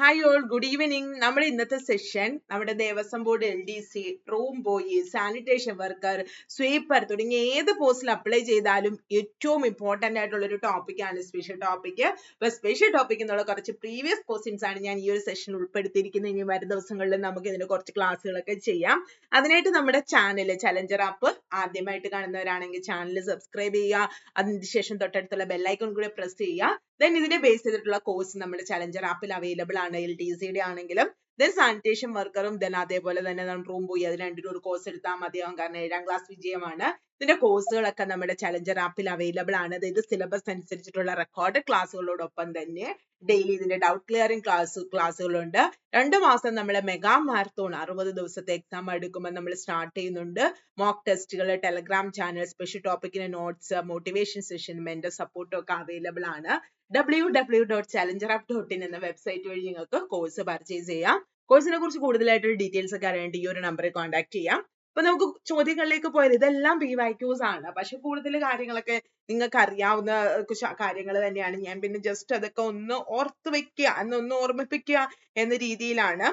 Hi all good evening നമ്മുടെ ഇന്നത്തെ session നമ്മുടെ Devaswom board L D C room boy sanitation worker sweeper തുടങ്ങിയ ഏത് പോസ്റ്റിൽ അപ്ലൈ ചെയ്താലും ഏറ്റവും ഇമ്പോർട്ടന്റ് ആയിട്ടുള്ള ഒരു ടോപ്പിക്കാണ് സ്പെഷ്യൽ ടോപ്പിക് അപ്പൊ സ്പെഷ്യൽ ടോപ്പിക് എന്നുള്ള കുറച്ച് പ്രീവിയസ് ക്വസ്റ്റ്യൻസ് ആണ് ഞാൻ ഈ ഒരു സെഷൻ ഉൾപ്പെടുത്തിയിരിക്കുന്നത്. ഇനി വരും ദിവസങ്ങളിൽ നമുക്ക് ഇതിന് കുറച്ച് ക്ലാസ്സുകളൊക്കെ ചെയ്യാം. അതിനായിട്ട് നമ്മുടെ ചാനൽ ചലഞ്ചർ ആപ്പ് ആദ്യമായിട്ട് കാണുന്നവരാണെങ്കിൽ ചാനൽ സബ്സ്ക്രൈബ് ചെയ്യുക. അതിന് ശേഷം തൊട്ടടുത്തുള്ള ബെല്ലൈക്കൺ കൂടെ പ്രസ് ചെയ്യുക. ദെൻ ഇതിനെ ബേസ് ചെയ്തിട്ടുള്ള കോഴ്സ് നമ്മുടെ ചലഞ്ചർ ആപ്പിൽ അവൈലബിൾ ആണ് എൽ ടി സിയുടെ ആണെങ്കിലും ദെൻ സാനിറ്റേഷൻ വർക്കറും ദെൻ അതേപോലെ തന്നെ നമ്മൾ റൂം പോയി അത് രണ്ടിനും ഒരു കോഴ്സ് എടുത്താൽ മതിയാവും. കാരണം ഏഴാം ക്ലാസ് വിജയമാണ്. ഇതിന്റെ കോഴ്സുകളൊക്കെ നമ്മുടെ ചലഞ്ചർ ആപ്പിൽ അവൈലബിൾ ആണ്. അതായത് സിലബസ് അനുസരിച്ചിട്ടുള്ള റെക്കോർഡ് ക്ലാസ്സുകളോടൊപ്പം തന്നെ ഡെയിലി ഇതിന്റെ ഡൗട്ട് ക്ലിയറിംഗ് ക്ലാസ് ക്ലാസ്സുകളുണ്ട് രണ്ട് മാസം നമ്മൾ മെഗാ മാരത്തോൺ അറുപത് ദിവസത്തെ എക്സാം എടുക്കുമ്പോൾ നമ്മൾ സ്റ്റാർട്ട് ചെയ്യുന്നുണ്ട്. മോക്ക് ടെസ്റ്റുകൾ ടെലഗ്രാം ചാനൽ സ്പെഷ്യൽ ടോപ്പിക്കിന് നോട്ട്സ് മോട്ടിവേഷൻ സെഷൻ മെന്റർ സപ്പോർട്ടും ഒക്കെ അവൈലബിൾ ആണ്. W W dot challenger app dot in എന്ന വെബ്സൈറ്റ് വഴി നിങ്ങൾക്ക് കോഴ്സ് പർച്ചേസ് ചെയ്യാം. കോഴ്സിനെ കുറിച്ച് കൂടുതലായിട്ട് ഡീറ്റെയിൽസ് ഒക്കെ അറിയേണ്ടി ഈ ഒരു നമ്പറിൽ കോൺടാക്ട് ചെയ്യാം. അപ്പൊ നമുക്ക് ചോദ്യങ്ങളിലേക്ക് പോയത് ഇതെല്ലാം പി വൈക്യൂസ് ആണ്. പക്ഷെ കൂടുതൽ കാര്യങ്ങളൊക്കെ നിങ്ങൾക്ക് അറിയാവുന്ന കാര്യങ്ങൾ തന്നെയാണ്. ഞാൻ പിന്നെ ജസ്റ്റ് അതൊക്കെ ഒന്ന് ഓർത്ത് വെക്കുക എന്നൊന്ന് ഓർമ്മിപ്പിക്കുക എന്ന രീതിയിലാണ്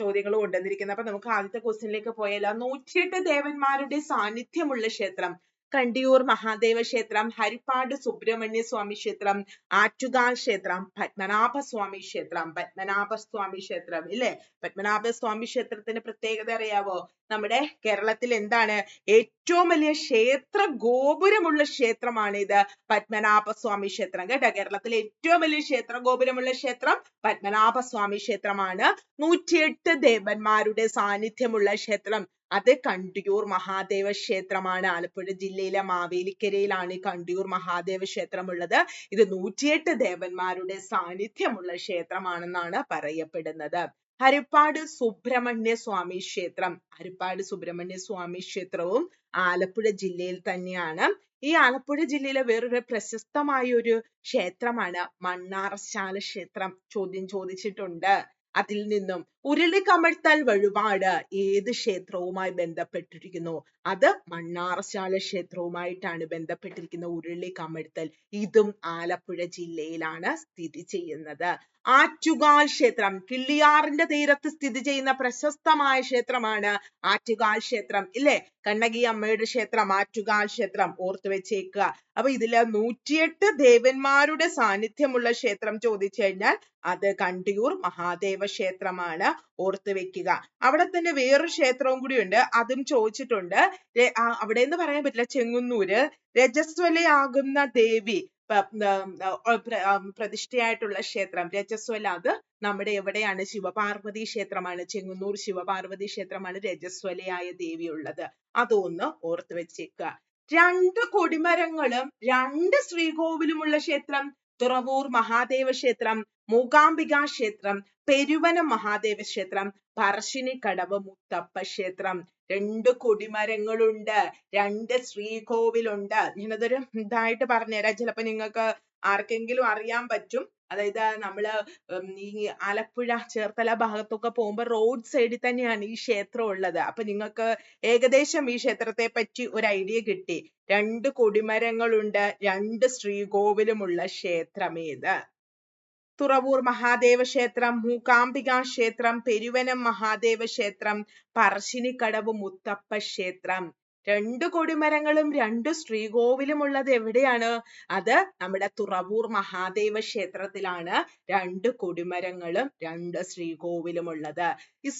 ചോദ്യങ്ങൾ കൊണ്ടുവന്നിരിക്കുന്നത്. അപ്പൊ നമുക്ക് ആദ്യത്തെ ക്വസ്റ്റ്യനിലേക്ക് പോയാലോ നൂറ്റിയെട്ട് ദേവന്മാരുടെ സാന്നിധ്യമുള്ള ക്ഷേത്രം. കണ്ടിയൂർ മഹാദേവ ക്ഷേത്രം ഹരിപ്പാട് സുബ്രഹ്മണ്യ സ്വാമി ക്ഷേത്രം ആറ്റുകാൽ ക്ഷേത്രം പത്മനാഭ സ്വാമി ക്ഷേത്രം പത്മനാഭ സ്വാമി ക്ഷേത്രം ഇല്ലേ? പത്മനാഭ സ്വാമി ക്ഷേത്രത്തിന്റെ പ്രത്യേകത അറിയാവോ? നമ്മുടെ കേരളത്തിൽ എന്താണ്? ഏറ്റവും വലിയ ക്ഷേത്ര ഗോപുരമുള്ള ക്ഷേത്രമാണ് ഇത് പത്മനാഭ സ്വാമി ക്ഷേത്രം. കേട്ടോ? കേരളത്തിലെ ഏറ്റവും വലിയ ക്ഷേത്ര ഗോപുരമുള്ള ക്ഷേത്രം പത്മനാഭ സ്വാമി ക്ഷേത്രമാണ്. നൂറ്റിയെട്ട് ദേവന്മാരുടെ സാന്നിധ്യമുള്ള ക്ഷേത്രം. അത് കണ്ടിയൂർ മഹാദേവ ക്ഷേത്രമാണ്. ആലപ്പുഴ ജില്ലയിലെ മാവേലിക്കരയിലാണ് കണ്ടിയൂർ മഹാദേവ ക്ഷേത്രം ഉള്ളത് ഇത് നൂറ്റിയെട്ട് ദേവന്മാരുടെ സാന്നിധ്യമുള്ള ക്ഷേത്രമാണെന്നാണ് പറയപ്പെടുന്നത്. ഹരിപ്പാട് സുബ്രഹ്മണ്യ സ്വാമി ക്ഷേത്രം. ഹരിപ്പാട് സുബ്രഹ്മണ്യ സ്വാമി ക്ഷേത്രവും ആലപ്പുഴ ജില്ലയിൽ തന്നെയാണ്. ഈ ആലപ്പുഴ ജില്ലയിലെ വേറൊരു പ്രശസ്തമായ ഒരു ക്ഷേത്രമാണ് മണ്ണാർശാല ക്ഷേത്രം. ചോദ്യം ചോദിച്ചിട്ടുണ്ട്. അതിൽ നിന്നും ഉരുളിക്കമഴ്ത്തൽ വഴിപാട് ഏത് ക്ഷേത്രവുമായി ബന്ധപ്പെട്ടിരിക്കുന്നു? അത് മണ്ണാറശാല ക്ഷേത്രവുമായിട്ടാണ് ബന്ധപ്പെട്ടിരിക്കുന്ന ഉരുളി കമഴ്ത്തൽ ഇതും ആലപ്പുഴ ജില്ലയിലാണ് സ്ഥിതി ചെയ്യുന്നത്. ആറ്റുകാൽ ക്ഷേത്രം. കിള്ളിയാറിന്റെ തീരത്ത് സ്ഥിതി ചെയ്യുന്ന പ്രശസ്തമായ ക്ഷേത്രമാണ് ആറ്റുകാൽ ക്ഷേത്രം. ഇല്ലേ? കണ്ണകി അമ്മയുടെ ക്ഷേത്രം ആറ്റുകാൽ ക്ഷേത്രം. ഓർത്തു വെച്ചേക്കുക. അപ്പൊ ഇതിൽ നൂറ്റിയെട്ട് ദേവന്മാരുടെ സാന്നിധ്യമുള്ള ക്ഷേത്രം ചോദിച്ചു കഴിഞ്ഞാൽ അത് കണ്ടിയൂർ മഹാദേവ ക്ഷേത്രമാണ്. ഓർത്തു വെക്കുക. അവിടെ തന്നെ വേറൊരു ക്ഷേത്രവും കൂടി ഉണ്ട്. അതും ചോദിച്ചിട്ടുണ്ട്. അവിടെ എന്ന് പറയാൻ പറ്റില്ല. ചെങ്ങന്നൂര്. രജസ്വലയാകുന്ന ദേവി. പ്രതിഷ്ഠയായിട്ടുള്ള ക്ഷേത്രം. രജസ്വല അത് നമ്മുടെ എവിടെയാണ്? ശിവപാർവതി ക്ഷേത്രമാണ്. ചെങ്ങന്നൂർ ശിവപാർവതി ക്ഷേത്രമാണ് രജസ്വലയായ ദേവി ഉള്ളത് അതൊന്ന് ഓർത്ത് വെച്ചേക്കുക. രണ്ട് കൊടിമരങ്ങളും രണ്ട് ശ്രീകോവിലുമുള്ള ക്ഷേത്രം തുറവൂർ മഹാദേവ ക്ഷേത്രം മൂകാംബിക ക്ഷേത്രം പെരുവന മഹാദേവ ക്ഷേത്രം പറശ്ശിനിക്കടവ് മുത്തപ്പ ക്ഷേത്രം. രണ്ട് കൊടിമരങ്ങളുണ്ട് രണ്ട് ശ്രീകോവിലുണ്ട്. ഞാനതൊരു ഇതായിട്ട് പറഞ്ഞുതരാം. ചിലപ്പോ നിങ്ങൾക്ക് ആർക്കെങ്കിലും അറിയാൻ പറ്റും. അതായത് നമ്മൾ ഈ ആലപ്പുഴ ചേർത്തല ഭാഗത്തൊക്കെ പോകുമ്പോൾ റോഡ് സൈഡിൽ തന്നെയാണ് ഈ ക്ഷേത്രം ഉള്ളത്. അപ്പൊ നിങ്ങൾക്ക് ഏകദേശം ഈ ക്ഷേത്രത്തെ പറ്റി ഒരു ഐഡിയ കിട്ടി. രണ്ട് കൊടിമരങ്ങളുണ്ട് രണ്ട് ശ്രീകോവിലുമുള്ള ക്ഷേത്രമേത്. തുറവൂർ മഹാദേവ ക്ഷേത്രം മൂകാംബിക ക്ഷേത്രം പെരുവനം മഹാദേവ ക്ഷേത്രം പറശ്ശിനിക്കടവ് മുത്തപ്പ ക്ഷേത്രം. രണ്ട് കൊടിമരങ്ങളും രണ്ട് ശ്രീകോവിലും ഉള്ളത് എവിടെയാണ്? അത് നമ്മുടെ തുറവൂർ മഹാദേവ ക്ഷേത്രത്തിലാണ് രണ്ട് കൊടിമരങ്ങളും രണ്ട് ശ്രീകോവിലും ഉള്ളത്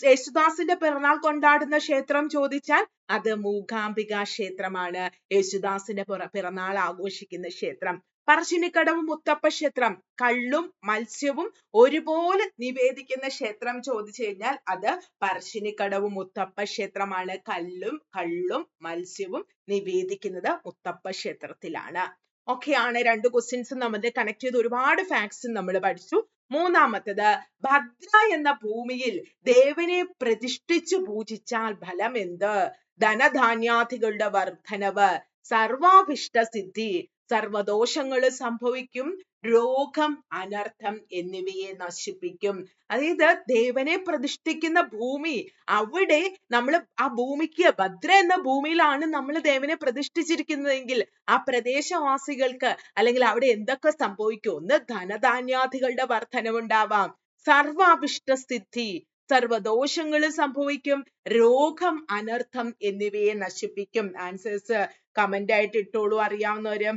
യേശുദാസിന്റെ പിറന്നാൾ കൊണ്ടാടുന്ന ക്ഷേത്രം ചോദിച്ചാൽ അത് മൂകാംബിക ക്ഷേത്രമാണ്. യേശുദാസിന്റെ പിറന്നാൾ ആഘോഷിക്കുന്ന ക്ഷേത്രം. പറശ്ശിനിക്കടവ് മുത്തപ്പ ക്ഷേത്രം. കള്ളും മത്സ്യവും ഒരുപോലെ നിവേദിക്കുന്ന ക്ഷേത്രം ചോദിച്ചു കഴിഞ്ഞാൽ അത് പറശ്ശിനിക്കടവ് മുത്തപ്പ ക്ഷേത്രമാണ്. കല്ലും കള്ളും മത്സ്യവും നിവേദിക്കുന്നത് മുത്തപ്പ ക്ഷേത്രത്തിലാണ്. ഓക്കെ ആണ് രണ്ട് ക്വസ്റ്റ്യൻസും നമ്മൾ കണക്ട് ചെയ്ത് ഒരുപാട് ഫാക്ട്സും നമ്മൾ പഠിച്ചു. മൂന്നാമത്തത് ഭദ്ര എന്ന ഭൂമിയിൽ ദേവനെ പ്രതിഷ്ഠിച്ചു പൂജിച്ചാൽ ഫലം എന്ത്? ധനധാന്യാദികളുടെ വർധനവ് സർവാഭിഷ്ട സിദ്ധി സർവദോഷങ്ങൾ സംഭവിക്കും രോഗം അനർത്ഥം എന്നിവയെ നശിപ്പിക്കും. അതായത് ദേവനെ പ്രതിഷ്ഠിക്കുന്ന ഭൂമി അവിടെ നമ്മൾ ആ ഭൂമിക്ക് ഭദ്ര എന്ന ഭൂമിയിലാണ് നമ്മൾ ദേവനെ പ്രതിഷ്ഠിച്ചിരിക്കുന്നതെങ്കിൽ ആ പ്രദേശവാസികൾക്ക് അല്ലെങ്കിൽ അവിടെ എന്തൊക്കെ സംഭവിക്കും? ഒന്ന് ധനധാന്യാദികളുടെ വർധനവുണ്ടാവാം സർവാഭിഷ്ട സ്ഥിതി സർവദോഷങ്ങൾ സംഭവിക്കും രോഗം അനർത്ഥം എന്നിവയെ നശിപ്പിക്കും. ആൻസേഴ്സ് കമന്റ് ആയിട്ട് ഇട്ടോളൂ അറിയാവുന്നവര്.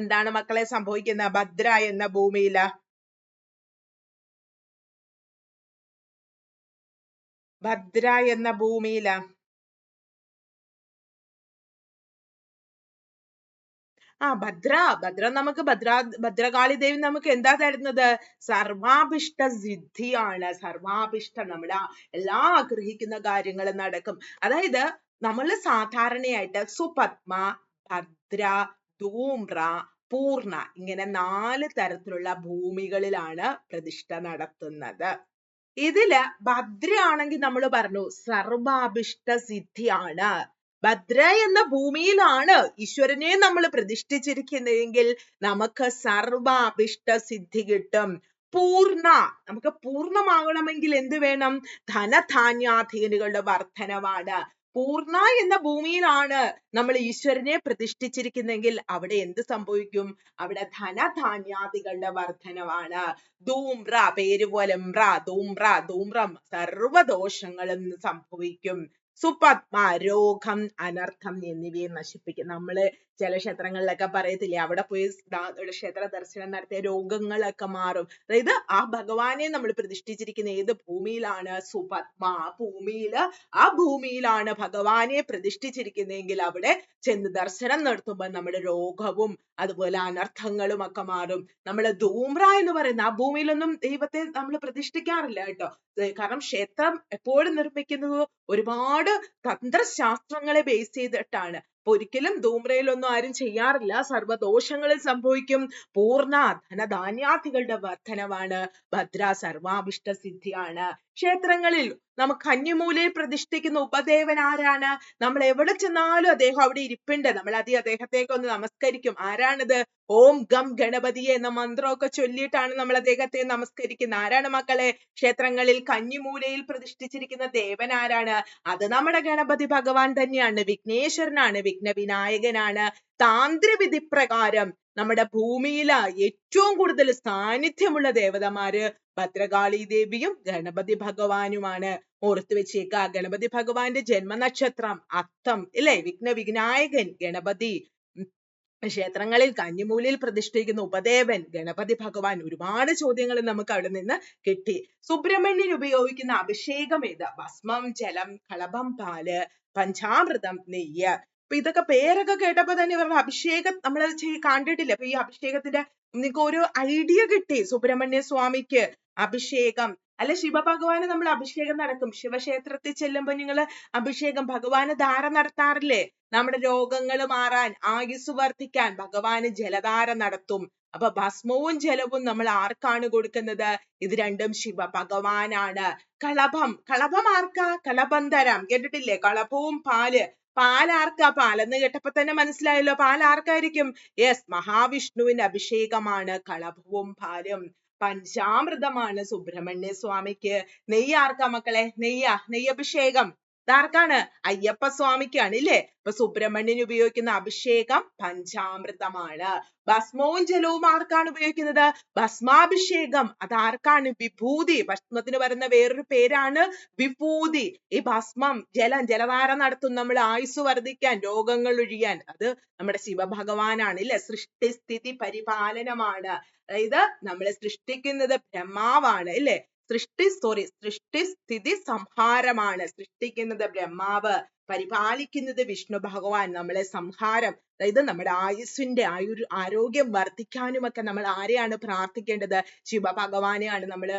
എന്താണ് മക്കളെ സംഭവിക്കുന്നത്? ഭദ്ര എന്ന ഭൂമിയിൽ ഭദ്ര എന്ന ഭൂമിയിൽ ആ ഭദ്ര. ഭദ്ര നമുക്ക് ഭദ്ര ഭദ്രകാളി ദേവി നമുക്ക് എന്താ തരുന്നത്? സർവാഭിഷ്ട സിദ്ധിയാണ്. സർവാഭിഷ്ട നമ്മുടെ എല്ലാ ആഗ്രഹിക്കുന്ന കാര്യങ്ങൾ നടക്കും. അതായത് നമ്മൾ സാധാരണയായിട്ട് സുപത്മ ഭദ്ര ധൂമ്ര പൂർണ ഇങ്ങനെ നാല് തരത്തിലുള്ള ഭൂമികളിലാണ് പ്രതിഷ്ഠ നടത്തുന്നത്. ഇതിൽ ഭദ്ര ആണെങ്കിൽ നമ്മൾ പറഞ്ഞു സർവാഭിഷ്ട സിദ്ധിയാണ്. ഭദ്ര എന്ന ഭൂമിയിലാണ് ഈശ്വരനെ നമ്മൾ പ്രതിഷ്ഠിച്ചിരിക്കുന്നതെങ്കിൽ നമുക്ക് സർവാഭിഷ്ട സിദ്ധി കിട്ടും. പൂർണ നമുക്ക് പൂർണമാകണമെങ്കിൽ എന്ത് വേണം? ധനധാന്യാധീനുകളുടെ വർധനവാണ് പൂർണ എന്ന ഭൂമിയിലാണ് നമ്മൾ ഈശ്വരനെ പ്രതിഷ്ഠിച്ചിരിക്കുന്നെങ്കിൽ അവിടെ എന്ത് സംഭവിക്കും? അവിടെ ധനധാന്യാദികളുടെ വർധനവാണ് ധൂമ്ര പേര് പോലെ മ്ര ധൂമ്ര ധൂമ്രം സംഭവിക്കും. സുപത്മ രോഗം അനർത്ഥം എന്നിവയെ നശിപ്പിക്കും. നമ്മൾ ചില ക്ഷേത്രങ്ങളിലൊക്കെ പറയത്തില്ലേ അവിടെ പോയി ക്ഷേത്ര ദർശനം നടത്തിയ രോഗങ്ങളൊക്കെ മാറും. അതായത് ആ ഭഗവാനെ നമ്മൾ പ്രതിഷ്ഠിച്ചിരിക്കുന്ന ഏത് ഭൂമിയിലാണ്? സുപത്മ ആ ആ ഭൂമിയിലാണ് ഭഗവാനെ പ്രതിഷ്ഠിച്ചിരിക്കുന്നതെങ്കിൽ അവിടെ ചെന്ന് ദർശനം നടത്തുമ്പോൾ നമ്മുടെ രോഗവും അതുപോലെ അനർത്ഥങ്ങളും ഒക്കെ മാറും. നമ്മൾ ധൂമ്ര എന്ന് പറയുന്ന ആ ഭൂമിയിലൊന്നും ദൈവത്തെ നമ്മൾ പ്രതിഷ്ഠിക്കാറില്ല കേട്ടോ. കാരണം ക്ഷേത്രം എപ്പോഴും നിർമ്മിക്കുന്നത് ഒരുപാട് തന്ത്രശാസ്ത്രങ്ങളെ ബേസ് ചെയ്തിട്ടാണ്. അപ്പൊ ഒരിക്കലും ധൂമ്രയിലൊന്നും ആരും ചെയ്യാറില്ല. സർവദോഷങ്ങളിൽ സംഭവിക്കും പൂർണ ധനധാന്യാദികളുടെ വർധനവാണ് ഭദ്ര സർവാഭിഷ്ട സിദ്ധിയാണ്. ക്ഷേത്രങ്ങളിൽ നമുക്ക് കന്നിമൂലയിൽ പ്രതിഷ്ഠിക്കുന്ന ഉപദേവൻ ആരാണ്? നമ്മൾ എവിടെ ചെന്നാലും അദ്ദേഹം അവിടെ ഇരിപ്പുണ്ട്. നമ്മൾ അതി അദ്ദേഹത്തേക്ക് ഒന്ന് നമസ്കരിക്കും. ആരാണിത്? ഓം ഗം ഗണപതിയെ എന്ന മന്ത്രമൊക്കെ ചൊല്ലിയിട്ടാണ് നമ്മൾ അദ്ദേഹത്തെ നമസ്കരിക്കുന്നത്. ആരാണ് മക്കളെ? ക്ഷേത്രങ്ങളിൽ കന്നിമൂലയിൽ പ്രതിഷ്ഠിച്ചിരിക്കുന്ന ദേവൻ ആരാണ്? അത് നമ്മുടെ ഗണപതി ഭഗവാൻ തന്നെയാണ്. വിഘ്നേശ്വരനാണ്. വിഘ്ന വിനായകനാണ് താന്ത്രവിധി പ്രകാരം നമ്മുടെ ഭൂമിയിൽ ഏറ്റവും കൂടുതൽ സാന്നിധ്യമുള്ള ദേവതമാര് ഭദ്രകാളി ദേവിയും ഗണപതി ഭഗവാനുമാണ്. ഓർത്തു വെച്ചേക്ക ഗണപതി ഭഗവാന്റെ ജന്മനക്ഷത്രം അത്തം ഇല്ലേ? വിഘ്ന വിഘ്നായകൻ ഗണപതി. ക്ഷേത്രങ്ങളിൽ കന്നിമൂലയിൽ പ്രതിഷ്ഠിക്കുന്ന ഉപദേവൻ ഗണപതി ഭഗവാൻ. ഒരുപാട് ചോദ്യങ്ങൾ നമുക്ക് അവിടെ നിന്ന് കിട്ടി. സുബ്രഹ്മണ്യൻ ഉപയോഗിക്കുന്ന അഭിഷേകം ഏത്? ഭസ്മം ജലം കളഭം പാൽ പഞ്ചാമൃതം നെയ്യ്. അപ്പൊ ഇതൊക്കെ പേരൊക്കെ കേട്ടപ്പോ തന്നെ ഇവരുടെ അഭിഷേകം നമ്മൾ കണ്ടിട്ടില്ല? അപ്പൊ ഈ അഭിഷേകത്തിന്റെ നിങ്ങൾക്ക് ഒരു ഐഡിയ കിട്ടി സുബ്രഹ്മണ്യ സ്വാമിക്ക് അഭിഷേകം. അല്ലെ ശിവഭഗവാന് നമ്മൾ അഭിഷേകം നടക്കും. ശിവക്ഷേത്രത്തിൽ ചെല്ലുമ്പോ നിങ്ങൾ അഭിഷേകം ഭഗവാന് ധാര നടത്താറില്ലേ? നമ്മുടെ രോഗങ്ങൾ മാറാൻ ആയുസ് വർദ്ധിക്കാൻ ഭഗവാന് ജലധാര നടത്തും. അപ്പൊ ഭസ്മവും ജലവും നമ്മൾ ആർക്കാണ് കൊടുക്കുന്നത്? ഇത് രണ്ടും ശിവ ഭഗവാനാണ് കളഭം കളഭം ആർക്കാ കളബന്ധരം കേട്ടിട്ടില്ലേ? കളഭവും പാൽ. പാൽ ആർക്കാ പാലെന്ന് കേട്ടപ്പോ തന്നെ മനസ്സിലായല്ലോ. പാലാർക്കായിരിക്കും? Yes മഹാവിഷ്ണുവിന്റെ അഭിഷേകമാണ് കളഭവും പാലും. പഞ്ചാമൃതമാണ് സുബ്രഹ്മണ്യ സ്വാമിക്ക് നെയ്യ് ആർക്കാ മക്കളെ? നെയ്യാ? നെയ്യഭിഷേകം. ഇതാർക്കാണ് അയ്യപ്പ സ്വാമിക്കാണ് ഇല്ലേ അപ്പൊ സുബ്രഹ്മണ്യന് ഉപയോഗിക്കുന്ന അഭിഷേകം പഞ്ചാമൃതമാണ്. ഭസ്മവും ജലവും ആർക്കാണ് ഉപയോഗിക്കുന്നത്? ഭസ്മാഭിഷേകം. അതാർക്കാണ്? വിഭൂതി. ഭസ്മത്തിന് വരുന്ന വേറൊരു പേരാണ് വിഭൂതി. ഈ ഭസ്മം ജലം ജലധാര നടത്തും നമ്മൾ ആയുസ് വർദ്ധിക്കാൻ രോഗങ്ങൾ ഒഴിയാൻ. അത് നമ്മുടെ ശിവഭഗവാനാണ് ഇല്ലേ സൃഷ്ടിസ്ഥിതി പരിപാലനമാണ്. അതായത് നമ്മളെ സൃഷ്ടിക്കുന്നത് ബ്രഹ്മാവാണ് ഇല്ലേ സൃഷ്ടി സോറി സൃഷ്ടി സ്ഥിതി സംഹാരമാണ്. സൃഷ്ടിക്കുന്നത് ബ്രഹ്മാവ്. പരിപാലിക്കുന്നത് വിഷ്ണു ഭഗവാൻ നമ്മളെ സംഹാരം അതായത് നമ്മുടെ ആയുസ്സിന്റെ ആയു ആരോഗ്യം വർദ്ധിക്കാനുമൊക്കെ നമ്മൾ ആരെയാണ് പ്രാർത്ഥിക്കേണ്ടത്? ശിവഭഗവാനെയാണ് നമ്മൾ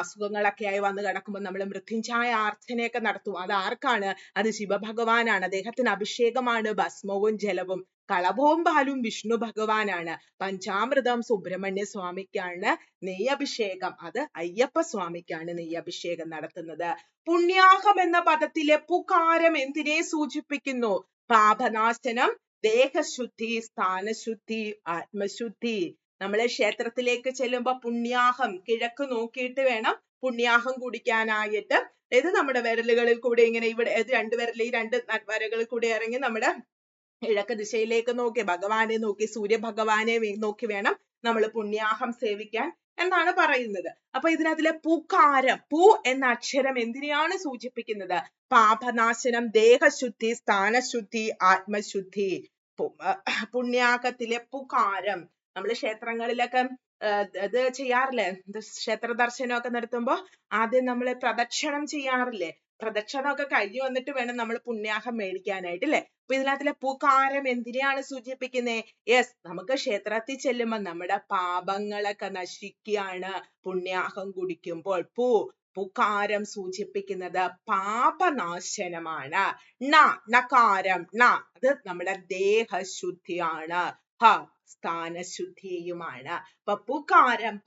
അസുഖങ്ങളൊക്കെ ആയി വന്ന് കിടക്കുമ്പോൾ നമ്മൾ മൃത്യുഞ്ജായ ആർച്ചനയൊക്കെ നടത്തും. അത് ആർക്കാണ്? അത് ശിവഭഗവാനാണ്. അദ്ദേഹത്തിന് അഭിഷേകമാണ് ഭസ്മവും ജലവും. കളഭവും പാലും വിഷ്ണു ഭഗവാനാണ്. പഞ്ചാമൃതം സുബ്രഹ്മണ്യ സ്വാമിക്കാണ് നെയ്യഭിഷേകം. അത് അയ്യപ്പ സ്വാമിക്കാണ് നെയ്യഭിഷേകം നടത്തുന്നത്. പുണ്യാഹം എന്ന പദത്തിലെ പുകാരം എന്തിനെ സൂചിപ്പിക്കുന്നു? പാപനാശനം ദേഹശുദ്ധി സ്ഥാനശുദ്ധി ആത്മശുദ്ധി. നമ്മളെ ക്ഷേത്രത്തിലേക്ക് ചെല്ലുമ്പോ പുണ്യാഹം കിഴക്ക് നോക്കിയിട്ട് വേണം പുണ്യാഹം കുടിക്കാനായിട്ട്. ഇത് നമ്മുടെ വിരലുകളിൽ കൂടെ ഇങ്ങനെ ഇവിടെ രണ്ട് വിരൽ ഈ രണ്ട് വരകളിൽ കൂടെ ഇറങ്ങി നമ്മുടെ കിഴക്ക് ദിശയിലേക്ക് നോക്കി ഭഗവാനെ നോക്കി സൂര്യഭഗവാനെ നോക്കി വേണം നമ്മൾ പുണ്യാഹം സേവിക്കാൻ. എന്നാണ് പറയുന്നത്. അപ്പൊ ഇതിനകത്തിലെ പൂക്കാരം പൂ എന്ന അക്ഷരം എന്തിനെയാണ് സൂചിപ്പിക്കുന്നത്? പാപനാശനം ദേഹശുദ്ധി സ്ഥാനശുദ്ധി ആത്മശുദ്ധി. പുണ്യാകത്തിലെ പുകാരം നമ്മൾ ക്ഷേത്രങ്ങളിലൊക്കെ ഇത് ചെയ്യാറില്ലേ? ക്ഷേത്ര ദർശനമൊക്കെ നടത്തുമ്പോ ആദ്യം നമ്മൾ പ്രദക്ഷിണം ചെയ്യാറില്ലേ? പ്രദക്ഷിണമൊക്കെ കഴിഞ്ഞു വന്നിട്ട് വേണം നമ്മൾ പുണ്യാഹം മേടിക്കാനായിട്ട് ല്ലേ? അപ്പൊ ഇതിനകത്തിലെ പൂക്കാരം എന്തിനെയാണ് സൂചിപ്പിക്കുന്നത് യെസ് നമുക്ക് ക്ഷേത്രത്തിൽ ചെല്ലുമ്പോൾ നമ്മുടെ പാപങ്ങളൊക്കെ നശിക്കുകയാണ്. പുണ്യാഹം കുടിക്കുമ്പോൾ പൂ പുകാരം സൂചിപ്പിക്കുന്നത് പാപനാശനമാണ്. ന നകാരം ന അത് നമ്മുടെ ദേഹശുദ്ധിയാണ്. ഹ സ്ഥാനശുദ്ധിയുമാണ്. അപ്പൊ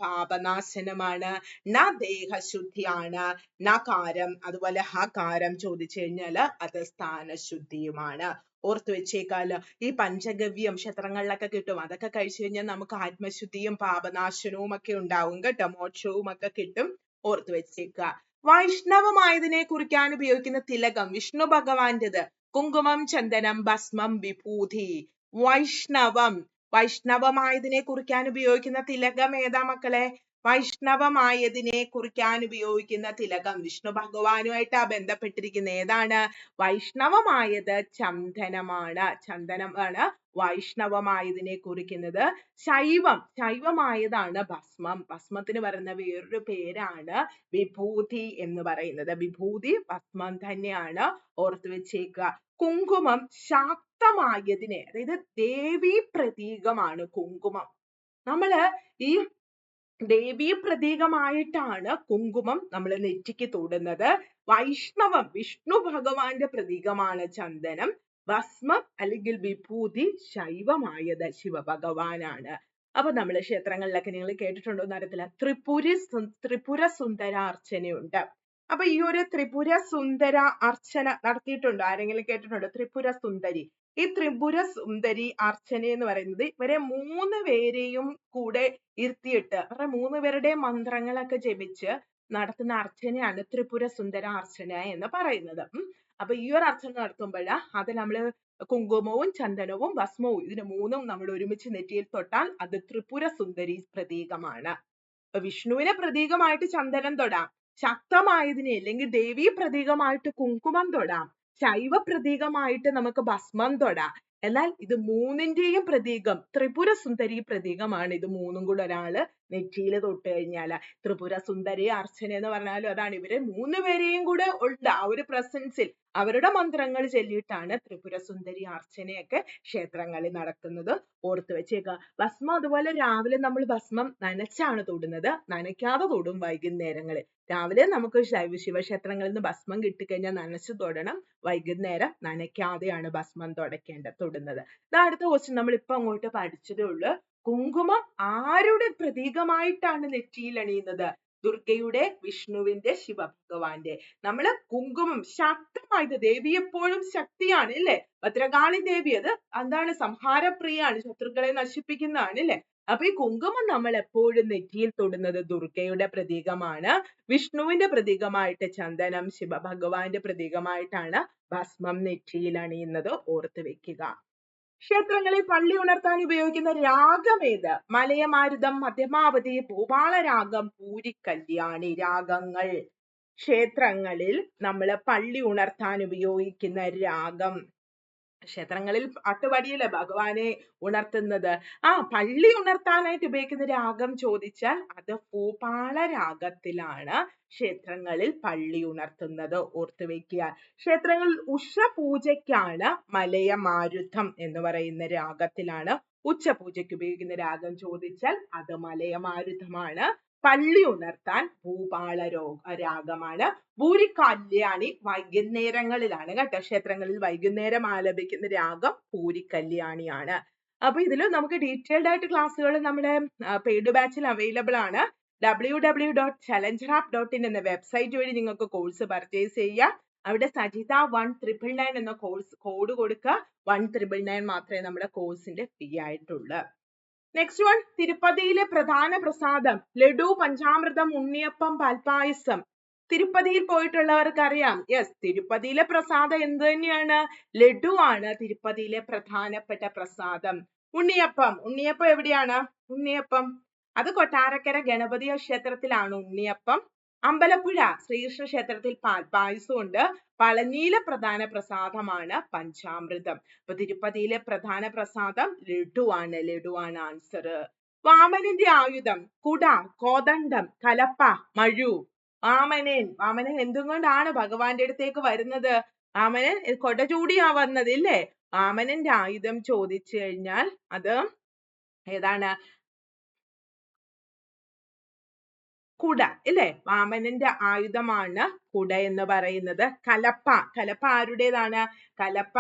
പാപനാശനമാണ്. ന ദേഹശുദ്ധിയാണ്. ന കാരം അതുപോലെ ഹകാരം ചോദിച്ചു കഴിഞ്ഞാൽ അത് സ്ഥാനശുദ്ധിയുമാണ്. ഓർത്തു വെച്ചേക്കാലോ ഈ പഞ്ചഗവ്യം ക്ഷേത്രങ്ങളിലൊക്കെ കിട്ടും. അതൊക്കെ കഴിച്ചു കഴിഞ്ഞാൽ നമുക്ക് ആത്മശുദ്ധിയും പാപനാശനവും ഒക്കെ ഉണ്ടാവും കേട്ടോ. മോക്ഷവും ഒക്കെ കിട്ടും. ഓർത്തു വെച്ചേക്കുക വൈഷ്ണവമായതിനെ കുറിക്കാൻ ഉപയോഗിക്കുന്ന തിലകം വിഷ്ണു ഭഗവാന്റേത്. കുങ്കുമം ചന്ദനം ഭസ്മം വിഭൂതി. വൈഷ്ണവം വൈഷ്ണവമായതിനെ കുറിക്കാൻ ഉപയോഗിക്കുന്ന തിലകം ഏതാ മക്കളെ? വൈഷ്ണവമായതിനെ കുറിക്കാൻ ഉപയോഗിക്കുന്ന തിലകം വിഷ്ണു ഭഗവാനുമായിട്ടാ ബന്ധപ്പെട്ടിരിക്കുന്ന ഏതാണ്? വൈഷ്ണവമായത് ചന്ദനമാണ്. ചന്ദനമാണ് വൈഷ്ണവമായതിനെ കുറിക്കുന്നത്. ശൈവം ശൈവമായതാണ് ഭസ്മം. ഭസ്മത്തിന് പറയുന്ന വേറൊരു പേരാണ് വിഭൂതി എന്ന് പറയുന്നത്. വിഭൂതി ഭസ്മം തന്നെയാണ് ഓർത്തു വെച്ചേക്കുക. കുങ്കുമം ശാക്തമായതിനെ അതായത് ദേവി പ്രതീകമാണ് കുങ്കുമം. നമ്മൾ ഈ ദേവീ പ്രതീകമായിട്ടാണ് കുങ്കുമം നമ്മൾ നെറ്റിക്ക് തൊടുന്നത്. വൈഷ്ണവം വിഷ്ണു ഭഗവാന്റെ പ്രതീകമാണ് ചന്ദനം. ഭസ്മം അല്ലെങ്കിൽ വിഭൂതി ശൈവമായത് ശിവഭഗവാനാണ്. അപ്പൊ നമ്മൾ ക്ഷേത്രങ്ങളിലൊക്കെ നിങ്ങൾ കേട്ടിട്ടുണ്ടോ എന്ന് അറിയത്തില്ല ത്രിപുരി ത്രിപുര സുന്ദര അർച്ചനയുണ്ട് അപ്പൊ ഈ ഒരു ത്രിപുര സുന്ദര അർച്ചന നടത്തിയിട്ടുണ്ടോ? ആരെങ്കിലും കേട്ടിട്ടുണ്ടോ? ത്രിപുര സുന്ദരി. ഈ ത്രിപുര സുന്ദരി അർച്ചന എന്ന് പറയുന്നത് ഇവരെ മൂന്ന് പേരെയും കൂടെ ഇരുത്തിയിട്ട് അവരുടെ മൂന്ന് പേരുടെയും മന്ത്രങ്ങളൊക്കെ ജപിച്ച് നടത്തുന്ന അർച്ചനയാണ് ത്രിപുര സുന്ദര അർച്ചന എന്ന് പറയുന്നത്. അപ്പൊ ഈ ഒരു അർച്ചന നടത്തുമ്പോൾ അത് നമ്മൾ കുങ്കുമവും ചന്ദനവും ഭസ്മവും ഇതിന് മൂന്നും നമ്മൾ ഒരുമിച്ച് നെറ്റിയിൽ തൊട്ടാൽ അത് ത്രിപുര സുന്ദരി പ്രതീകമാണ് വിഷ്ണുവിനെ പ്രതീകമായിട്ട് ചന്ദനം തൊടാം. ശക്തമായതിനെ അല്ലെങ്കിൽ ദേവീ പ്രതീകമായിട്ട് കുങ്കുമം തൊടാം. ശൈവ പ്രതീകമായിട്ട് നമുക്ക് ഭസ്മം തൊടാം. എന്നാൽ ഇത് മൂന്നിന്റെയും പ്രതീകം ത്രിപുര സുന്ദരി പ്രതീകമാണ്. ഇത് മൂന്നും കൂടെ ഒരാൾ നെറ്റിയിൽ തൊട്ട് കഴിഞ്ഞാൽ ത്രിപുര സുന്ദരി അർച്ചന എന്ന് പറഞ്ഞാലും അതാണ്. ഇവർ മൂന്ന് പേരെയും കൂടെ ഉണ്ട് ആ ഒരു പ്രസൻസിൽ അവരുടെ മന്ത്രങ്ങൾ ചൊല്ലിയിട്ടാണ് ത്രിപുര സുന്ദരി അർച്ചനയൊക്കെ ക്ഷേത്രങ്ങളിൽ നടക്കുന്നത്. ഓർത്ത് വെച്ചേക്കുക ഭസ്മം അതുപോലെ രാവിലെ നമ്മൾ ഭസ്മം നനച്ചാണ് തൊടുന്നത്. നനയ്ക്കാതെ തൊടും വൈകുന്നേരങ്ങളിൽ. രാവിലെ നമുക്ക് ശൈവ ശിവക്ഷേത്രങ്ങളിൽ നിന്ന് ഭസ്മം കിട്ടിക്കഴിഞ്ഞാൽ നനച്ചു തൊടണം. വൈകുന്നേരം നനയ്ക്കാതെയാണ് ഭസ്മം തുടക്കേണ്ടത് തൊടുന്നത്. ഇതാ അടുത്ത ക്വസ്റ്റ്യൻ നമ്മൾ ഇപ്പൊ അങ്ങോട്ട് പഠിച്ചതേ ഉള്ളൂ. കുങ്കുമം ആരുടെ പ്രതീകമായിട്ടാണ് നെറ്റിയിൽ അണിയുന്നത്? ദുർഗയുടെ വിഷ്ണുവിന്റെ ശിവഭഗവാന്റെ. നമ്മൾ കുങ്കുമം ശക്തമായത് ദേവി എപ്പോഴും ശക്തിയാണ് അല്ലേ ഭദ്രകാളി ദേവി അത് എന്താണ് സംഹാരപ്രിയാണ് ശത്രുക്കളെ നശിപ്പിക്കുന്നതാണ് അല്ലേ അപ്പൊ ഈ കുങ്കുമം നമ്മൾ എപ്പോഴും നെറ്റിയിൽ തൊടുന്നത് ദുർഗയുടെ പ്രതീകമാണ് വിഷ്ണുവിന്റെ പ്രതീകമായിട്ട് ചന്ദനം ശിവഭഗവാന്റെ പ്രതീകമായിട്ടാണ് ഭസ്മം നെറ്റിയിൽ അണിയുന്നത്. ഓർത്ത് വെക്കുക. ക്ഷേത്രങ്ങളിൽ പള്ളി ഉണർത്താൻ ഉപയോഗിക്കുന്ന രാഗം ഏത്? മലയമാരുതം മധ്യമാവതി ഭൂപാള രാഗം പൂരിക്കല്യാണി രാഗങ്ങൾ. ക്ഷേത്രങ്ങളിൽ നമ്മൾ പള്ളി ഉണർത്താൻ ഉപയോഗിക്കുന്ന രാഗം. ക്ഷേത്രങ്ങളിൽ പാട്ടുപാടിയല്ലേ ഭഗവാനെ ഉണർത്തുന്നത്? ആ പള്ളി ഉണർത്താനായിട്ട് ഉപയോഗിക്കുന്ന രാഗം ചോദിച്ചാൽ അത് ഭൂപാള രാഗത്തിലാണ് ക്ഷേത്രങ്ങളിൽ പള്ളി ഉണർത്തുന്നത്. ഓർത്തു വെക്കുക ക്ഷേത്രങ്ങളിൽ ഉഷപൂജയ്ക്കാണ് മലയമാരുദ്ധം എന്ന് പറയുന്ന രാഗത്തിലാണ് ഉച്ചപൂജയ്ക്ക് ഉപയോഗിക്കുന്ന രാഗം ചോദിച്ചാൽ അത് മലയമാരുതമാണ് പള്ളി ഉണർത്താൻ ഭൂപാള രാഗമാണ്. ഭൂരി കല്യാണി വൈകുന്നേരങ്ങളിലാണ് കേട്ടോ. ക്ഷേത്രങ്ങളിൽ വൈകുന്നേരം ആലപിക്കുന്ന രാഗം ഭൂരി കല്യാണിയാണ് അപ്പൊ ഇതിൽ നമുക്ക് ഡീറ്റെയിൽഡ് ആയിട്ട് ക്ലാസ്സുകൾ നമ്മുടെ പെയ്ഡ് ബാച്ചിൽ അവൈലബിൾ ആണ് W W dot challenger app dot in എന്ന വെബ്സൈറ്റ് വഴി നിങ്ങൾക്ക് കോഴ്സ് പർച്ചേസ് ചെയ്യാം. അവിടെ സജിത വൺ ട്രിപ്പിൾ നയൻ എന്ന കോഴ്സ് കോഡ് കൊടുക്കുക. വൺ ട്രിപ്പിൾ നയൻ മാത്രമേ നമ്മുടെ കോഴ്സിന്റെ ഫീ ആയിട്ടുള്ളൂ. നെക്സ്റ്റ് വൺ തിരുപ്പതിയിലെ പ്രധാന പ്രസാദം ലഡു പഞ്ചാമൃതം ഉണ്ണിയപ്പം പാൽപായസം തിരുപ്പതിയിൽ പോയിട്ടുള്ളവർക്ക് അറിയാം യെസ് തിരുപ്പതിയിലെ പ്രസാദം എന്ത് തന്നെയാണ്? ലഡു ആണ് തിരുപ്പതിയിലെ പ്രധാനപ്പെട്ട പ്രസാദം ഉണ്ണിയപ്പം ഉണ്ണിയപ്പം എവിടെയാണ്? ഉണ്ണിയപ്പം അത് കൊട്ടാരക്കര ഗണപതി ക്ഷേത്രത്തിലാണ്. ഉണ്ണിയപ്പം അമ്പലപ്പുഴ ശ്രീകൃഷ്ണ ക്ഷേത്രത്തിൽ പാൽപ്പായസം ഉണ്ട് പളനിയിലെ പ്രധാന പ്രസാദമാണ് പഞ്ചാമൃതം. അപ്പൊ തിരുപ്പതിയിലെ പ്രധാന പ്രസാദം ലഡു ആണ് ലഡു ആണ് ആൻസർ വാമനന്റെ ആയുധം കുട കോദണ്ഡം കലപ്പ മഴു വാമനൻ. വാമനൻ എന്തുകൊണ്ടാണ് ഭഗവാന്റെ അടുത്തേക്ക് വരുന്നത്? വാമനൻ കൊട ചൂടിയാ വന്നത് ഇല്ലേ? വാമനന്റെ ആയുധം ചോദിച്ചു കഴിഞ്ഞാൽ അത് ഏതാണ്? കുട ഇല്ലേ? വാമനന്റെ ആയുധമാണ് കുട എന്ന് പറയുന്നത്. കലപ്പ കലപ്പ ആരുടേതാണ്? കലപ്പ.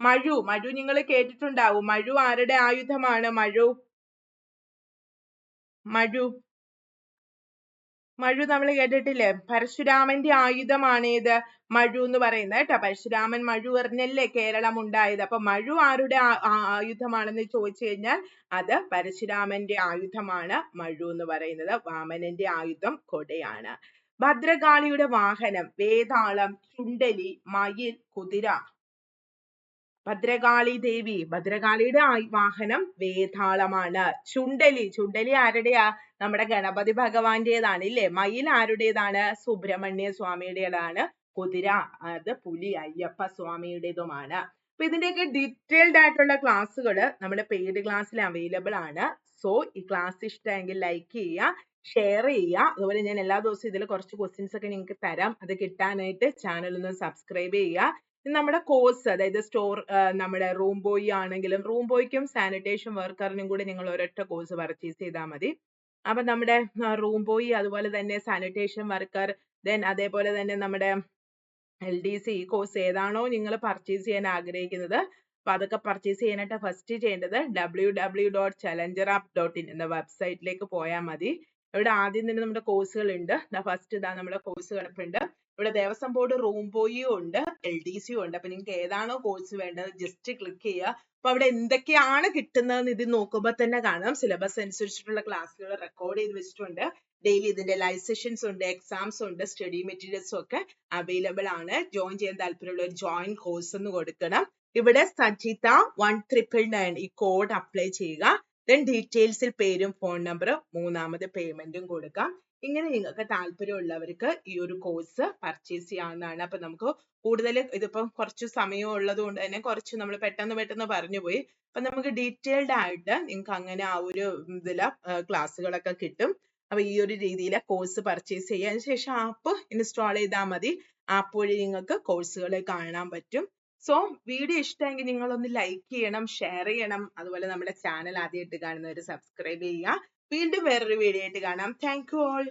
മഴു മഴു നിങ്ങൾ കേട്ടിട്ടുണ്ടാവും. മഴു ആരുടെ ആയുധമാണ്? മഴു. മഴു. മഴു നമ്മൾ കേട്ടിട്ടില്ലേ? പരശുരാമന്റെ ആയുധമാണ് മഴു എന്ന് പറയുന്നത് കേട്ടോ. പരശുരാമൻ മഴു എറിഞ്ഞല്ലേ കേരളം ഉണ്ടായത് അപ്പൊ മഴു ആരുടെ ആയുധമാണെന്ന് ചോദിച്ചു കഴിഞ്ഞാൽ അത് പരശുരാമന്റെ ആയുധമാണ് മഴു എന്ന് പറയുന്നത്. വാമനന്റെ ആയുധം കൊടയാണ്. ഭദ്രകാളിയുടെ വാഹനം വേതാളം ചുണ്ടലി മയിൽ കുതിര. ഭദ്രകാളി ദേവി ഭദ്രകാളിയുടെ വാഹനം വേതാളമാണ്. ചുണ്ടലി ചുണ്ടലി ആരുടെയാ? നമ്മുടെ ഗണപതി ഭഗവാന്റേതാണ് ഇല്ലേ മയിൽ ആരുടേതാണ്? സുബ്രഹ്മണ്യ സ്വാമിയുടേതാണ്. കുതിര അത് പുലി അയ്യപ്പ സ്വാമിയുടേതുമാണ്. അപ്പൊ ഇതിന്റെയൊക്കെ ഡീറ്റെയിൽഡ് ആയിട്ടുള്ള ക്ലാസ്സുകൾ നമ്മുടെ പെയ്ഡ് ക്ലാസ്സിൽ അവൈലബിൾ ആണ്. സോ ഈ ക്ലാസ് ഇഷ്ടമെങ്കിൽ ലൈക്ക് ചെയ്യുക ഷെയർ ചെയ്യുക. അതുപോലെ ഞാൻ എല്ലാ ദിവസവും ഇതിൽ കുറച്ച് ക്വസ്റ്റ്യൻസ് ഒക്കെ നിങ്ങൾക്ക് തരാം. അത് കിട്ടാനായിട്ട് ചാനൽ ഒന്ന് സബ്സ്ക്രൈബ് ചെയ്യുക. നമ്മുടെ കോഴ്സ് അതായത് സ്റ്റോർ നമ്മുടെ റൂം ബോയ് ആണെങ്കിലും റൂം ബോയ്ക്കും സാനിറ്റേഷൻ വർക്കറിനും കൂടി നിങ്ങൾ ഒരൊറ്റ കോഴ്സ് പർച്ചേസ് ചെയ്താൽ മതി. അപ്പൊ നമ്മുടെ റൂം ബോയ് അതുപോലെ തന്നെ സാനിറ്റേഷൻ വർക്കർ ദെൻ അതേപോലെ തന്നെ നമ്മുടെ എൽ ഡി സി കോഴ്സ് ഏതാണോ നിങ്ങൾ പർച്ചേസ് ചെയ്യാൻ ആഗ്രഹിക്കുന്നത്. അപ്പൊ അതൊക്കെ പർച്ചേസ് ചെയ്യാനായിട്ട് ഫസ്റ്റ് ചെയ്യേണ്ടത്. W W dot challenger app dot in എന്ന വെബ്സൈറ്റിലേക്ക് പോയാൽ മതി. ഇവിടെ ആദ്യം തന്നെ നമ്മുടെ കോഴ്സുകൾ ഉണ്ട് ഫസ്റ്റ് ഇതാ നമ്മുടെ കോഴ്സ് കിടപ്പുണ്ട്. ഇവിടെ ദേവസ്വം ബോർഡ് റൂം ബോയിയും ഉണ്ട് ഡി സിയും ഉണ്ട്. അപ്പൊ നിങ്ങൾക്ക് ഏതാണോ കോഴ്സ് വേണ്ടത് ജസ്റ്റ് ക്ലിക്ക് ചെയ്യുക. അപ്പൊ അവിടെ എന്തൊക്കെയാണ് കിട്ടുന്നതെന്ന് ഇത് നോക്കുമ്പോൾ തന്നെ കാണാം. സിലബസ് അനുസരിച്ചിട്ടുള്ള ക്ലാസ്സുകൾ റെക്കോർഡ് ചെയ്ത് വെച്ചിട്ടുണ്ട്. ഡെയിലി ഇതിന്റെ ലൈവ് സെഷൻസ് ഉണ്ട് എക്സാംസ് ഉണ്ട് സ്റ്റഡി മെറ്റീരിയൽസും ഒക്കെ അവൈലബിൾ ആണ്. ജോയിൻ ചെയ്യാൻ താല്പര്യമുള്ള ഒരു ജോയിൻ കോഴ്സ് എന്ന് കൊടുക്കണം. ഇവിടെ സജിത വൺ ട്രിപ്പിൾ നയൻ ഈ കോഡ് അപ്ലൈ ചെയ്യുക. ദെൻ ഡീറ്റെയിൽസിൽ പേരും ഫോൺ നമ്പറും മൂന്നാമത് പേയ്മെന്റും കൊടുക്കാം. ഇങ്ങനെ നിങ്ങൾക്ക് താല്പര്യമുള്ളവർക്ക് ഈ ഒരു കോഴ്സ് പർച്ചേസ് ചെയ്യാവുന്നതാണ്. അപ്പൊ നമുക്ക് കൂടുതൽ ഇതിപ്പം കുറച്ച് സമയം ഉള്ളത് കൊണ്ട് തന്നെ കുറച്ച് നമ്മൾ പെട്ടെന്ന് പെട്ടെന്ന് പറഞ്ഞു പോയി. അപ്പൊ നമുക്ക് ഡീറ്റെയിൽഡ് ആയിട്ട് നിങ്ങൾക്ക് അങ്ങനെ ആ ഒരു ഇതില ക്ലാസ്സുകളൊക്കെ കിട്ടും. അപ്പൊ ഈ ഒരു രീതിയിൽ കോഴ്സ് പർച്ചേസ് അതിന് ശേഷം ആപ്പ് ഇൻസ്റ്റാൾ ചെയ്താൽ മതി. ആപ്പ് വഴി നിങ്ങൾക്ക് കോഴ്സുകൾ കാണാൻ പറ്റും. സോ വീഡിയോ ഇഷ്ടമെങ്കിൽ നിങ്ങൾ ഒന്ന് ലൈക്ക് ചെയ്യണം ഷെയർ ചെയ്യണം. അതുപോലെ നമ്മുടെ ചാനൽ ആദ്യമായിട്ട് കാണുന്നവർ സബ്സ്ക്രൈബ് ചെയ്യുക. വീണ്ടും വേറൊരു വീഡിയോ ആയിട്ട് കാണാം. Thank you all